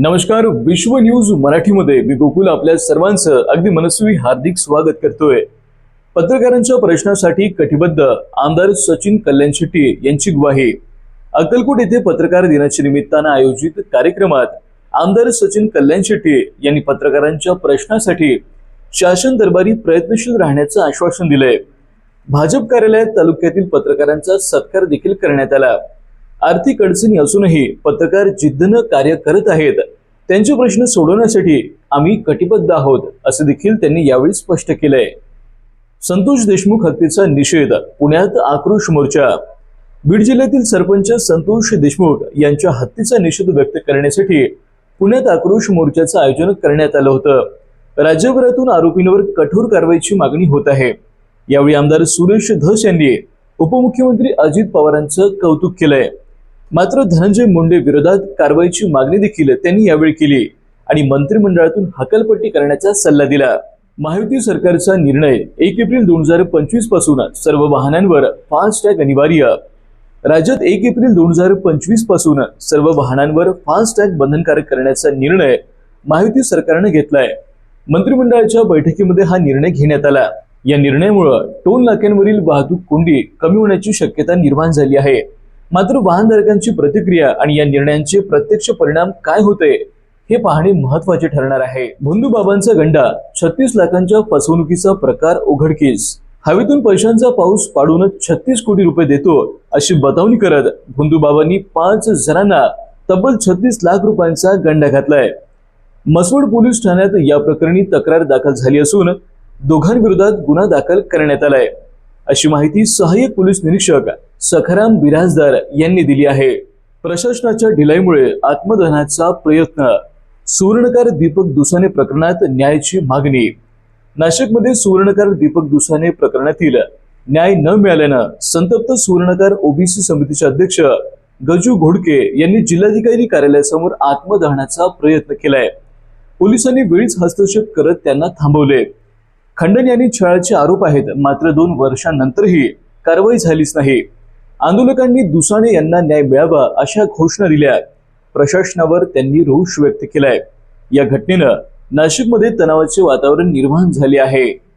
नमस्कार विश्व न्यूज मराठीमध्ये मी गोकुल आपल्या सर्वांचं अगदी मनस्वी हार्दिक स्वागत करतोय. पत्रकारांच्या प्रश्नासाठी कटिबद्ध आमदार सचिन कल्याण शेट्टी यांची ग्वाही. अक्कलकोट येथे पत्रकार दिनाच्या निमित्तानं आयोजित कार्यक्रमात आमदार सचिन कल्याण शेट्टी यांनी पत्रकारांच्या प्रश्नासाठी शासन दरबारी प्रयत्नशील राहण्याचं आश्वासन दिलंय. भाजप कार्यालयात तालुक्यातील पत्रकारांचा सत्कार देखील करण्यात आला. आर्थिक अडचणी असूनही पत्रकार जिद्दनं कार्य करत आहेत. त्यांचे प्रश्न सोडवण्यासाठी आम्ही कटिबद्ध आहोत असं देखील त्यांनी यावेळी स्पष्ट केलंय. संतोष देशमुख हत्येचा निषेध पुण्यात आक्रोश मोर्चा. बीड जिल्ह्यातील सरपंच संतोष देशमुख यांच्या हत्येचा निषेध व्यक्त करण्यासाठी पुण्यात आक्रोश मोर्चाचं आयोजन करण्यात आलं होतं. राज्यभरातून आरोपींवर कठोर कारवाईची मागणी होत आहे. यावेळी आमदार सुरेश धस यांनी उपमुख्यमंत्री अजित पवारांचं कौतुक केलंय. मात्र धनंजय मुंडे विरोधात कारवाईची मागणी देखील त्यांनी यावेळी केली आणि मंत्रिमंडळातून हकालपट्टी करण्याचा सल्ला दिला. महायुती सरकारचा निर्णय एक एप्रिल दोन हजार पंचवीसपासून सर्व वाहनांवर फास्टॅग अनिवार्य. राज्यात एक एप्रिल दोन हजार पंचवीसपासून सर्व वाहनांवर फास्टॅग बंधनकारक करण्याचा निर्णय महायुती सरकारने घेतलाय. मंत्रिमंडळाच्या बैठकीमध्ये हा निर्णय घेण्यात आला. या निर्णयामुळे टोल नाक्यांवरील वाहतूक कोंडी कमी होण्याची शक्यता निर्माण झाली आहे. मात्र वाहनधारकांची प्रतिक्रिया आणि या निर्णयांचे प्रत्यक्ष परिणाम काय होते हे पाहणे महत्त्वाचे ठरणार आहे. भोंदू बाबांचा गंडा छत्तीस लाखांच्या फसवणुकीचा प्रकार उघडकीस. हवेतून पैशांचा पाऊस पाडूनच छत्तीस कोटी रुपये देतो अशी बतावणी करत भोंदू बाबांनी पाच जणांना तब्बल छत्तीस लाख रुपयांचा गंडा घातलाय. मसवड पोलीस ठाण्यात या प्रकरणी तक्रार दाखल झाली असून दोघांविरोधात गुन्हा दाखल करण्यात आलाय. अशी माहिती सहाय्यक पोलीस निरीक्षक सखाराम बिराजदार यांनी दिली आहे. प्रशासनाच्या ढिलाईमुळे आत्मदहनाचा प्रयत्न. सुवर्णकार दीपक दुसाने प्रकरणात न्यायाची मागणी. नाशिकमध्ये सुवर्णकार दीपक दुसाने प्रकरणातील न्याय न मिळाल्यानं संतप्त सुवर्णकार ओबीसी समितीचे अध्यक्ष गजू घोडके यांनी जिल्हाधिकारी कार्यालयासमोर आत्मदहनाचा प्रयत्न केलाय. पोलिसांनी वेळीच हस्तक्षेप करत त्यांना थांबवले. खंडन यांनी छळाचे आरोप आहेत मात्र दोन वर्षांनंतरही कारवाई झालीच नाही. आंदोलकांनी दुसाने यांना न्याय मिळावा अशा घोषणा दिल्या प्रशासनावर त्यांनी रोष व्यक्त केलाय. या घटनेनं नाशिकमध्ये तणावाचे वातावरण निर्माण झाले आहे.